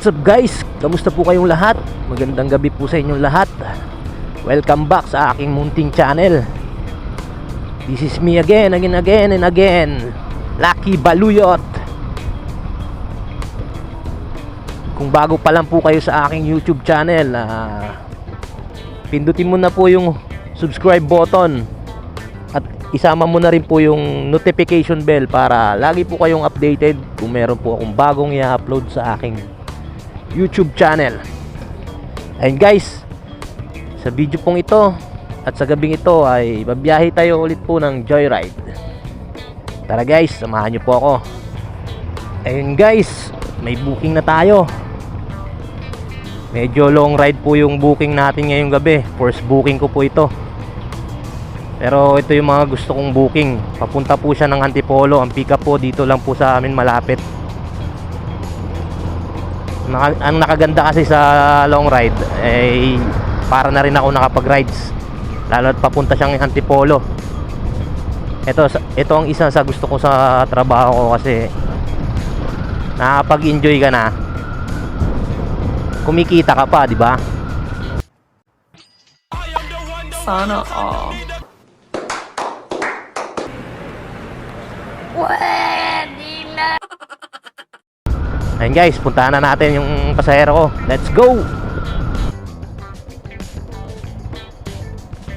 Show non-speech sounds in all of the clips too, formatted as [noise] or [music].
What's up guys? Kamusta po kayong lahat? Magandang gabi po sa inyong lahat Welcome back sa aking munting channel This is me again, again, again, and again Lucky Baluyot Kung bago pa lang po kayo sa aking YouTube channel ah, Pindutin mo na po yung subscribe button At isama mo na rin po yung notification bell Para lagi po kayong updated Kung meron po akong bagong i-upload sa aking YouTube channel. Ayun guys, sa video pong ito at sa gabing ito ay babiyahe tayo ulit po ng joyride. Tara guys, samahan niyo po ako. Ayun guys, may booking na tayo. Medyo long ride po yung booking natin ngayong gabi. First booking ko po ito. Pero ito yung mga gusto kong booking. Papunta po siya ng Antipolo. Ang pick up po dito lang po sa amin malapit. Naka, ang nakaganda kasi sa long ride ay para na rin ako nakapag-rides lalo at papunta siyang Antipolo ito, ito ang isa sa gusto ko sa trabaho ko kasi nakapag-enjoy ka na kumikita ka pa, di ba? Sana all. Ayun guys, puntahan na natin yung pasahero ko. Let's go!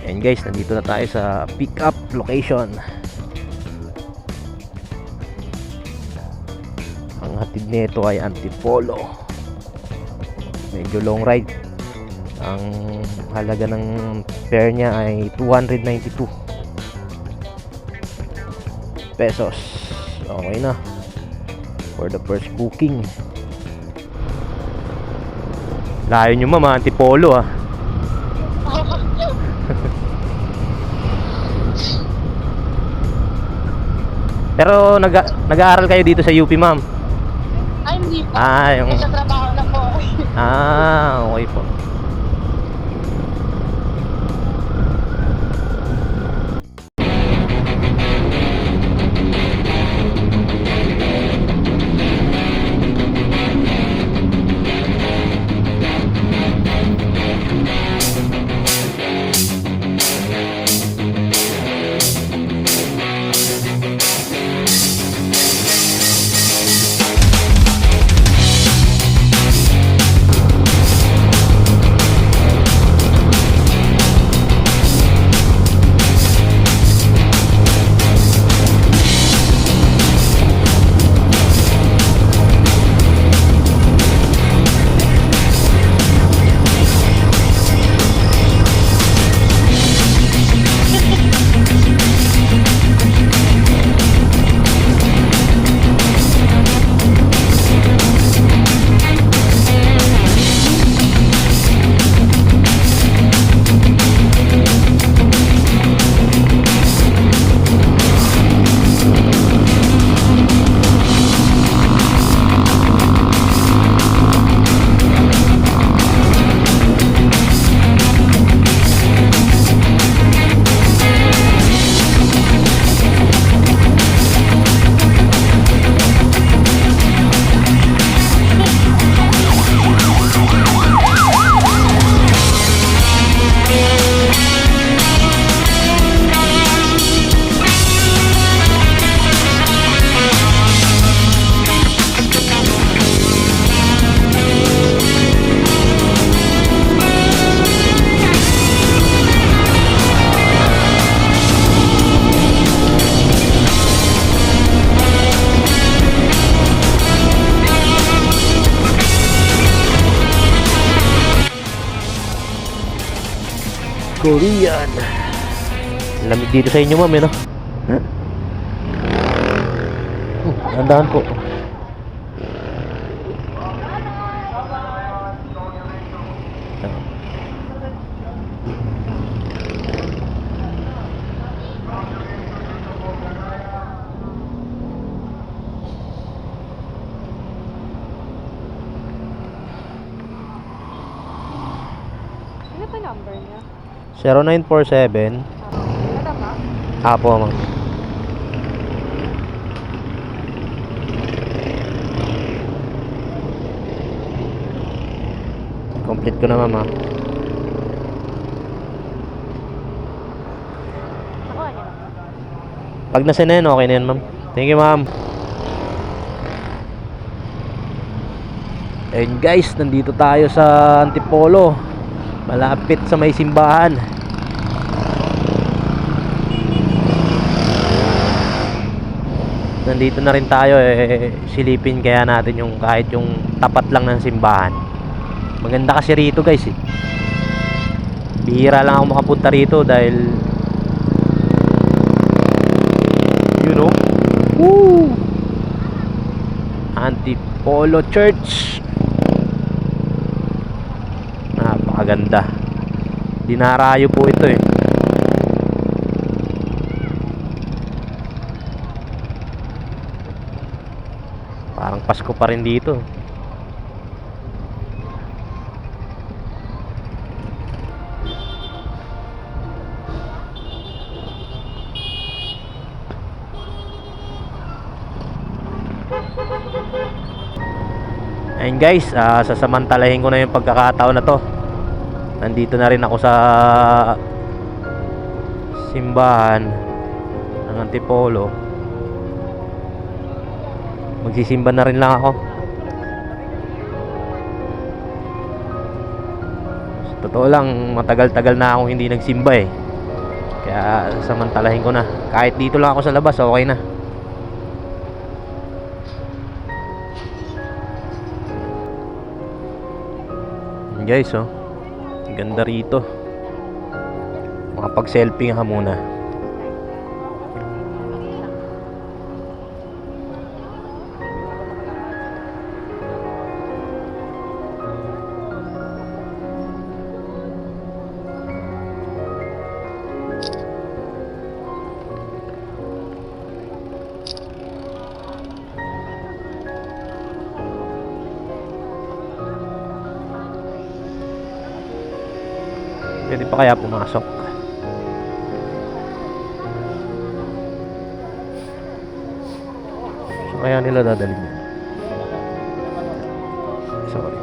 Ayun guys, nandito na tayo sa pick up location. Ang hatid nito ay Antipolo. Medyo long ride. Ang halaga ng fare niya ay 292 pesos. Okay na for the first booking. Layo nyo mama, Antipolo ah. [laughs] Pero nag nag-aaral kayo dito sa UP, ma'am? Ay, hindi po. Ah, yung Sa trabaho na po. Ah, okay po. Korean. Lamig dito sa inyo, ma'am, eh, no? Huh? Hmm, Dandahan po. Ano pa number niya? 0947 Ano ba? Apo, ma'am. Complete ko na ma'am ha. Na. Pag nasa na yan, okay na yan ma'am. Thank you ma'am. Ayun guys, nandito tayo sa Antipolo. Malapit sa may simbahan. Nandito na rin tayo eh silipin kaya natin yung kahit yung tapat lang ng simbahan. Maganda kasi rito guys eh. Bihira lang ako makapunta rito dahil you know Woo! Antipolo Church napakaganda dinarayo po ito eh Pasko pa rin dito Ayun guys, ah, sasamantalahin ko na yung pagkakataon na to. Nandito na rin ako sa simbahan ng Antipolo. Magsisimba na rin lang ako. Sa totoo lang, matagal-tagal na akong hindi nagsimba eh. Kaya samantalahin ko na. Kahit dito lang ako sa labas, okay na. Guys oh ganda rito makapag selfie nga muna pwede pa kaya pumasok? So kaya nila dadalhin yan sorry.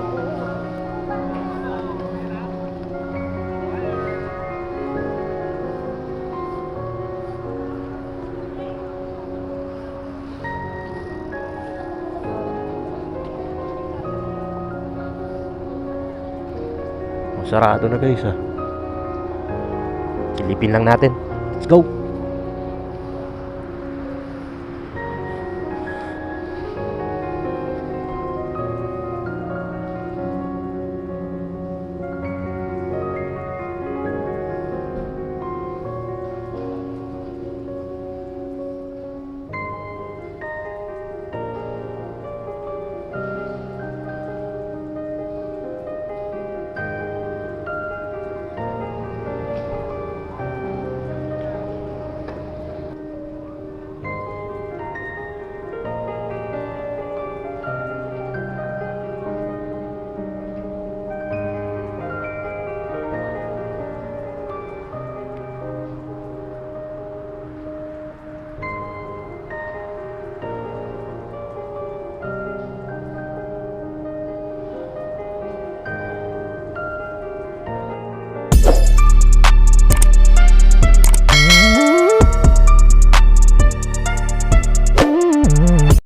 Sarado na guys ah Silipin lang natin. Let's go!